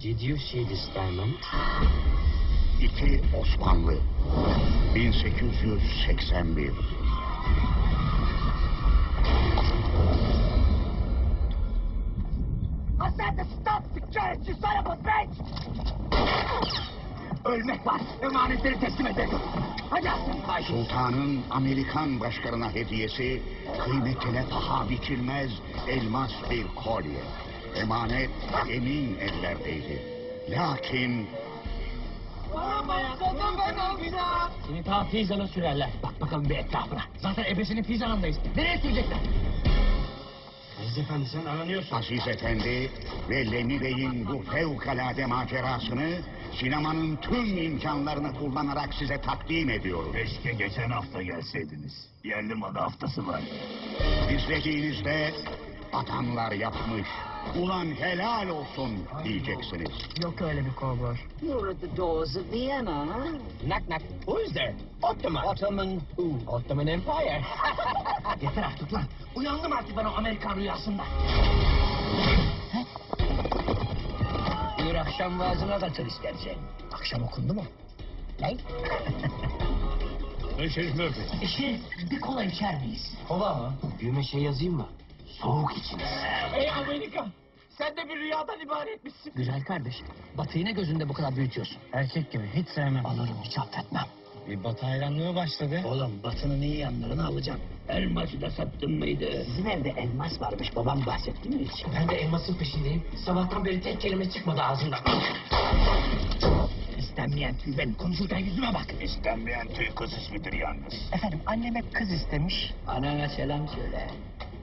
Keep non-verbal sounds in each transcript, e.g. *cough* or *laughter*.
Did you see this diamond? İki Osmanlı. 1881. I said to stop security, you son of a bitch! Ölmek var. Emanetleri teslim edelim. Hadi. Sultanın Amerikan başkanına hediyesi kıymetine paha biçilmez elmas bir kolye. Emanet emin ellerdeydi. Lakin Seni ta Pizan'a sürerler. Bak bakalım bir etrafına. Zaten ebesinin Pizan'ındayız. Nereye sürecekler? Aziz Efendi sen aranıyorsun. Aziz Efendi ve Lemi Bey'in bu fevkalade macerasını sinemanın tüm imkanlarını kullanarak size takdim ediyorum. Keşke geçen hafta gelseydiniz. Yerli malı haftası var. İzlediğinizde adamlar yapmış. Ulan helal olsun diyeceksiniz. Yok öyle bir kovboy. You're at the doors of Vienna, huh? Knock knock. Who is there? Ottoman. Ottoman who? Ottoman Empire. *laughs* Yeter artık lan. Uyandım artık ben o Amerikan rüyasında. Bir akşam vaazına katıl istersen. Akşam okundu mu? Ne? Mrs. Murphy. Şey, bir kola içer miyiz? Kola mı? Büyüme şey yazayım mı? Soğuk içiniz. Ey Amerika! Sen de bir rüyadan ibaretmişsin. Güzel kardeş. Batıyı ne gözünde bu kadar büyütüyorsun? Erkek gibi hiç sevmem. Alırım hiç affetmem. Bir batı hayranlığı başladı. Oğlum batının iyi yanlarını alacağım. Elması da sattın mıydı? Sizin evde elmas varmış. Babam bahsetti mi hiç? Ben de elmasın peşindeyim. Sabahtan beri tek kelime çıkmadı ağzından. İstenmeyen tüy benim. Konuşurken yüzüme bak. İstenmeyen tüy kız ismidir yalnız. Efendim annem hep kız istemiş. Annene selam söyle.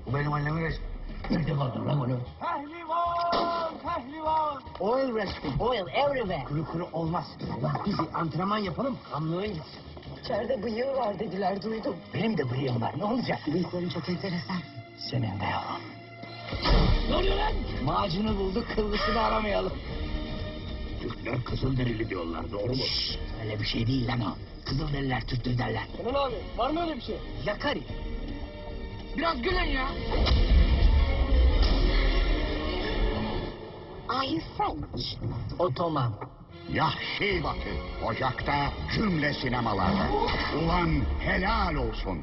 Bu benim anneme geç. Nerede kaldın lan onu? Pehlivan! Pehlivan! Oil rescue, oil everywhere. Kuru kuru olmaz. Ulan bizi antrenman yapalım, kamlığı gitsin. İçeride bıyığı var dediler duydum. Benim de bıyığım var, ne olacak? Bıyıkların çok enteresan. Senin de yavrum. Ne oluyor lan? Macunu bulduk, kıllısını aramayalım. Türkler Kızılderili diyorlar doğru mu? Şşş, öyle bir şey değil lan o. Kızılderililer Türktür derler. Kenan abi var mı öyle bir şey? Yakarı. Biraz gülün ya. Are you French? Otoman. Yahşi Batı, Ocak'ta cümle sinemalarda. Ulan helal olsun.